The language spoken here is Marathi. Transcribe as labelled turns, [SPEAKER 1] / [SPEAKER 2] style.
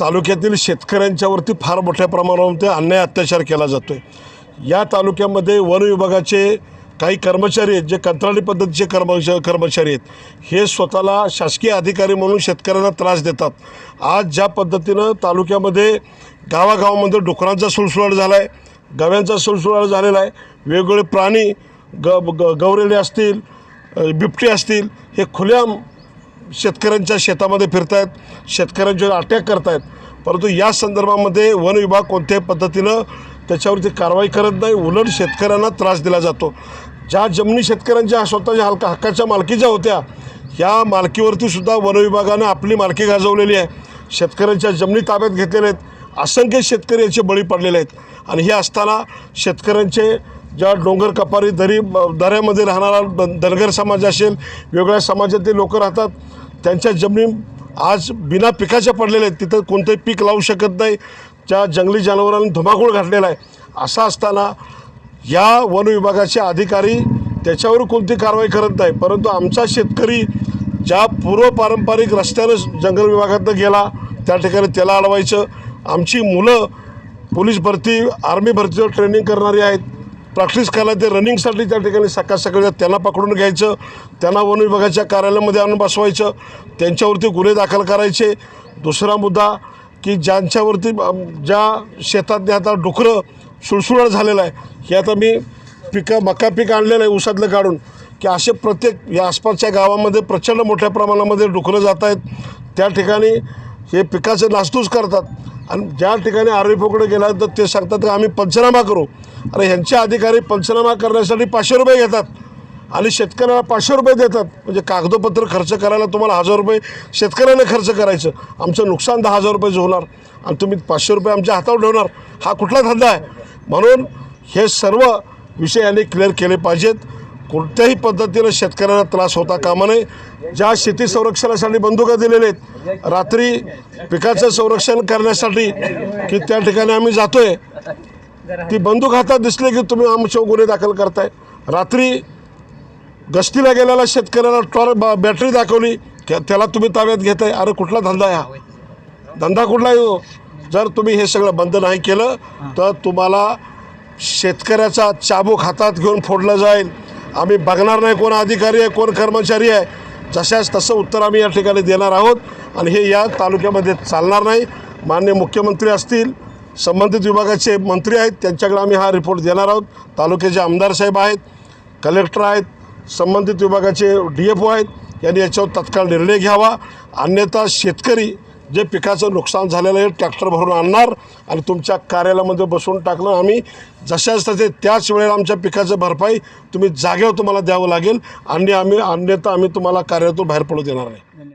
[SPEAKER 1] तालुक्यातील शेतकऱ्यांच्यावरती फार मोठ्या प्रमाणामध्ये अन्याय अत्याचार केला जातो आहे या तालुक्यामध्ये वन विभागाचे काही कर्मचारी आहेत जे कंत्राटी पद्धतीचे कर्मच कर्मचारी आहेत. हे स्वतःला शासकीय अधिकारी म्हणून शेतकऱ्यांना त्रास देतात. आज ज्या पद्धतीनं तालुक्यामध्ये गावागावामध्ये डुकरांचा सुळसुळाट झाला आहे गव्यांचा सुळसुळाट झालेला आहे वेगवेगळे प्राणी ग ग गवरेले असतील बिबटे असतील हे खुल्याम शेतकऱ्यांच्या शेतामध्ये फिरतायत शेतकऱ्यांच्यावर अटॅक करतायत. परंतु या संदर्भामध्ये वन विभाग कोणत्याही पद्धतीनं त्याच्यावरती कारवाई करत नाही. उलट शेतकऱ्यांना त्रास दिला जातो. ज्या जमिनी शेतकऱ्यांच्या स्वतःच्या हलका हक्काच्या मालकीच्या होत्या या मालकीवरती सुद्धा वन विभागानं आपली मालकी गाजवलेली आहे. शेतकऱ्यांच्या जमिनी ताब्यात घेतलेल्या आहेत. असंख्य शेतकरी याचे बळी पडलेले आहेत. आणि हे असताना शेतकऱ्यांचे ज्या डोंगर कपारी दरी दऱ्यामध्ये राहणारा द- धनगर समाज असेल वेगळ्या समाजातील लोक राहतात त्यांच्या जमिनी आज बिना पिकाच्या पडलेल्या आहेत. तिथं कोणतंही पीक लावू शकत नाही. ज्या जंगली जनावरांनी धुमाकूळ घातलेला आहे. असा असताना या वन विभागाचे अधिकारी त्याच्यावर कोणती कारवाई करत नाही. परंतु आमचा शेतकरी ज्या पूर्व पारंपरिक रस्त्यानं जंगल विभागातनं गेला त्या ठिकाणी त्याला अडवायचं. आमची मुलं पोलीस भरती आर्मी भरतीवर ट्रेनिंग करणारी आहेत. प्रॅक्टिस करायला ते रनिंगसाठी त्या ठिकाणी सकाळ सकाळी त्यांना पकडून घ्यायचं त्यांना वन विभागाच्या कार्यालयामध्ये आणून बसवायचं त्यांच्यावरती गुन्हे दाखल करायचे. दुसरा मुद्दा की ज्यांच्यावरती ज्या शेतात आता डुकरं सुळसुळाट झालेलं आहे हे आता मी पिकं मका पीक आणलेलं आहे उसातलं काढून की असे प्रत्येक या आसपासच्या गावामध्ये प्रचंड मोठ्या प्रमाणामध्ये डुकरं जात आहेत. त्या ठिकाणी हे पिकाचं नासतूस करतात. आणि ज्या ठिकाणी आरोपीकडे गेला तर ते सांगतात की आम्ही पंचनामा करू. अरे ह्यांचे अधिकारी पंचनामा करण्यासाठी पाचशे रुपये घेतात आणि शेतकऱ्याला पाचशे रुपये देतात. म्हणजे कागदोपत्र खर्च करायला तुम्हाला हजार रुपये शेतकऱ्याने खर्च करायचं. आमचं नुकसान दहा हजार रुपये होणार. आणि तुम्ही पाचशे रुपये आमच्या हातावर ठेवणार. हा कुठला धंदा आहे? म्हणून हे सर्व विषय यांनी क्लिअर केले पाहिजेत. कोणत्याही पद्धतीनं शेतकऱ्यांना त्रास होता कामा नये. ज्या शेती संरक्षणासाठी बंदुका दिलेल्या आहेत रात्री पिकाचं संरक्षण करण्यासाठी की त्या ठिकाणी आम्ही जातोय ती बंदूक हातात दिसली की तुम्ही आमच्यावर गुन्हे दाखल करताय. रात्री गस्तीला गेलेला शेतकऱ्याला टॉर बॅटरी दाखवली त्याला तुम्ही ताब्यात घेताय. अरे कुठला धंदा आहे हा? धंदा कुठला आहे हो? जर तुम्ही हे सगळं बंद नाही केलं तर तुम्हाला शेतकऱ्याचा चाबूक हातात घेऊन फोडलं जाईल. आम्ही बघणार नाही कोण अधिकारी आहे कोण कर्मचारी आहे. जशाच तसं उत्तर आम्ही या ठिकाणी देणार आहोत. आणि हे या तालुक्यामध्ये चालणार नाही. मान्य मुख्यमंत्री असतील संबंधित विभागाचे मंत्री आहेत त्यांच्याकडे आम्ही हा रिपोर्ट देणार आहोत. तालुक्याचे आमदार साहेब आहेत कलेक्टर आहेत संबंधित विभागाचे डी एफ ओ आहेत यांनी याच्यावर तत्काळ निर्णय घ्यावा. अन्यथा शेतकरी जे पिकाचं नुकसान झालेलं आहे ट्रॅक्टर भरून आणणार आणि तुमच्या कार्यालयामध्ये बसवून टाकलं आम्ही जशाच तसे त्याच वेळेला आमच्या पिकाचं भरपाई तुम्ही जागेवर तुम्हाला द्यावं लागेल. आणि आम्ही अन्यथा आम्ही तुम्हाला कार्यातून बाहेर पडू देणार नाही.